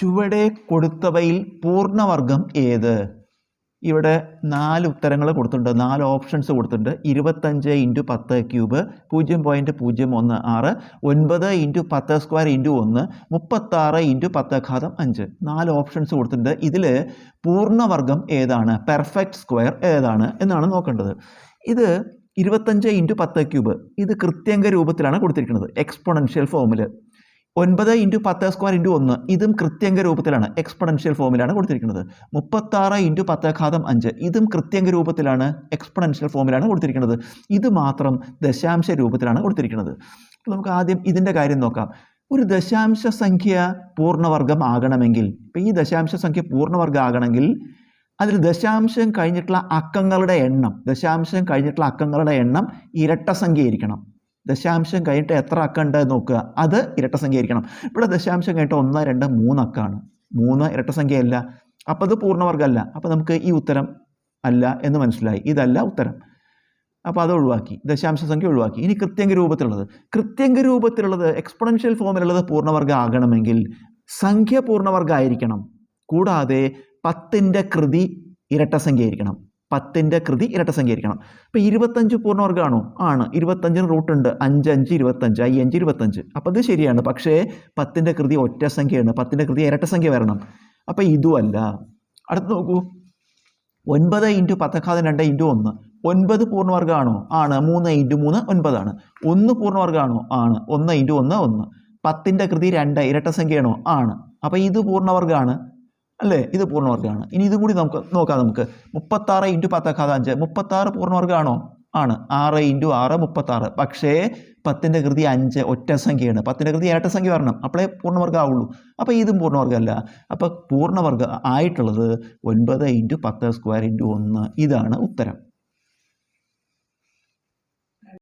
ചുവടെ കൊടുത്തവയിൽ പൂർണവർഗം ഏത്? ഇവിടെ നാല് ഉത്തരങ്ങൾ കൊടുത്തിട്ടുണ്ട്. നാല് ഓപ്ഷൻസ് കൊടുത്തിട്ടുണ്ട്. ഇരുപത്തഞ്ച് ഇന്റു പത്ത് ക്യൂബ് പൂജ്യം പോയിന്റ് പൂജ്യം ഒന്ന് ആറ് ഒൻപത് ഇന്റു പത്ത് സ്ക്വയർ ഇന്റു ഒന്ന് മുപ്പത്താറ് ഇന്റു പത്ത് ഘാതം അഞ്ച്. നാല് ഓപ്ഷൻസ് കൊടുത്തിട്ടുണ്ട്. ഇതിൽ പൂർണവർഗം ഏതാണ്? പെർഫെക്റ്റ് സ്ക്വയർ ഏതാണ് എന്നാണ് നോക്കേണ്ടത്. ഇത് ഇരുപത്തഞ്ച് ഇന്റു പത്ത് ക്യൂബ് ഇത് കൃത്യങ്ക രൂപത്തിലാണ് കൊടുത്തിരിക്കുന്നത്. എക്സ്പൊണൻഷ്യൽ ഫോമിൽ ഒൻപത് ഇന്റു പത്ത് സ്ക്വയർ ഇന്റു ഒന്ന്. ഇതും കൃത്യങ്ക രൂപത്തിലാണ്. എക്സ്പൊണൻഷ്യൽ ഫോമിലാണ് കൊടുത്തിരിക്കുന്നത്. മുപ്പത്താറ് ഇന്റു പത്ത് ഘാതം അഞ്ച്. ഇതും കൃത്യങ്ക രൂപത്തിലാണ് എക്സ്പൊണൻഷ്യൽ ഫോമിലാണ് കൊടുത്തിരിക്കുന്നത്. ഇത് മാത്രം ദശാംശ രൂപത്തിലാണ് കൊടുത്തിരിക്കുന്നത്. നമുക്ക് ആദ്യം ഇതിന്റെ കാര്യം നോക്കാം. ഒരു ദശാംശ സംഖ്യ പൂർണവർഗം ആകണമെങ്കിൽ ഇപ്പം ഈ ദശാംശ സംഖ്യ പൂർണവർഗം ആകണമെങ്കിൽ അതിൽ ദശാംശം കഴിഞ്ഞിട്ടുള്ള അക്കങ്ങളുടെ എണ്ണം ദശാംശം കഴിഞ്ഞിട്ടുള്ള അക്കങ്ങളുടെ എണ്ണം ഇരട്ട സംഖ്യയായിരിക്കണം. ദശാംശം കഴിഞ്ഞിട്ട് എത്ര അക്കമുണ്ട് നോക്കുക. അത് ഇരട്ട സംഖ്യ ആയിരിക്കണം ഇവിടെ ദശാംശം കഴിഞ്ഞിട്ട് ഒന്ന് രണ്ട് മൂന്ന് അക്കമാണ്. മൂന്ന് ഇരട്ട സംഖ്യയല്ല. അപ്പോൾ അത് പൂർണവർഗമല്ല. അപ്പോൾ നമുക്ക് ഈ ഉത്തരം അല്ല എന്ന് മനസ്സിലായി. ഇതല്ല ഉത്തരം. അപ്പോൾ അത് ഒഴിവാക്കി. ദശാംശ സംഖ്യ ഒഴിവാക്കി. ഇനി കൃത്യങ്ക രൂപത്തിലുള്ളത്. കൃത്യങ്ക രൂപത്തിലുള്ളത് എക്സ്പൊണൻഷ്യൽ ഫോമിലുള്ളത് പൂർണവർഗം ആകണമെങ്കിൽ സംഖ്യ പൂർണവർഗമായിരിക്കണം. കൂടാതെ പത്തിന്റെ കൃതി ഇരട്ട സംഖ്യ ആയിരിക്കണം പത്തിന്റെ കൃതി ഇരട്ട സംഖ്യ ആയിരിക്കണം ഇപ്പോൾ ഇരുപത്തഞ്ച് പൂർണവർഗമാണോ ആണ്. ഇരുപത്തഞ്ചിന് റൂട്ട് ഉണ്ട്. അഞ്ച് അഞ്ച് ഇരുപത്തഞ്ച്. ഐ അഞ്ച് ഇരുപത്തഞ്ച്. അപ്പോൾ അത് ശരിയാണ്. പക്ഷേ പത്തിന്റെ കൃതി ഒറ്റ സംഖ്യയാണ്. പത്തിന്റെ കൃതി ഇരട്ട സംഖ്യ വരണം. അപ്പോൾ ഇതുമല്ല. അടുത്ത് നോക്കൂ. ഒൻപത് ഇന്റു പത്തക്കാതെ രണ്ട് ഇന്റു ഒന്ന്. ഒൻപത് പൂർണവർഗമാണോ ആണ്. മൂന്ന് ഇന്റു മൂന്ന് ഒൻപതാണ്. ഒന്ന് പൂർണവർഗമാണോ ആണ്. ഒന്ന് ഇന്റു ഒന്ന് ഒന്ന്. പത്തിന്റെ കൃതി രണ്ട് ഇരട്ട സംഖ്യയാണോ? ആണ്. അപ്പോൾ ഇത് പൂർണവർഗമാണ് അല്ലേ? ഇത് പൂർണവർഗമാണ്. ഇനി ഇതും കൂടി നമുക്ക് നോക്കാം നമുക്ക്. മുപ്പത്താറ് ഇന്റു പത്തക്കാത അഞ്ച്. മുപ്പത്താറ് പൂർണവർഗമാണോ ആണ്. ആറ് ഇന്റു ആറ് മുപ്പത്താറ്. പക്ഷേ പത്തിന്റെ കൃതി അഞ്ച് ഒറ്റ സംഖ്യയാണ്. പത്തിന്റെ കൃതി ഇരട്ട സംഖ്യ വരണം. അപ്പോഴേ പൂർണവർഗം ആവുള്ളൂ അപ്പോൾ ഇതും പൂർണവർഗമല്ല. അപ്പോൾ പൂർണവർഗം ആയിട്ടുള്ളത് ഒൻപത് ഇന്റു പത്ത് സ്ക്വയർ ഇന്റു ഒന്ന്. ഇതാണ് ഉത്തരം.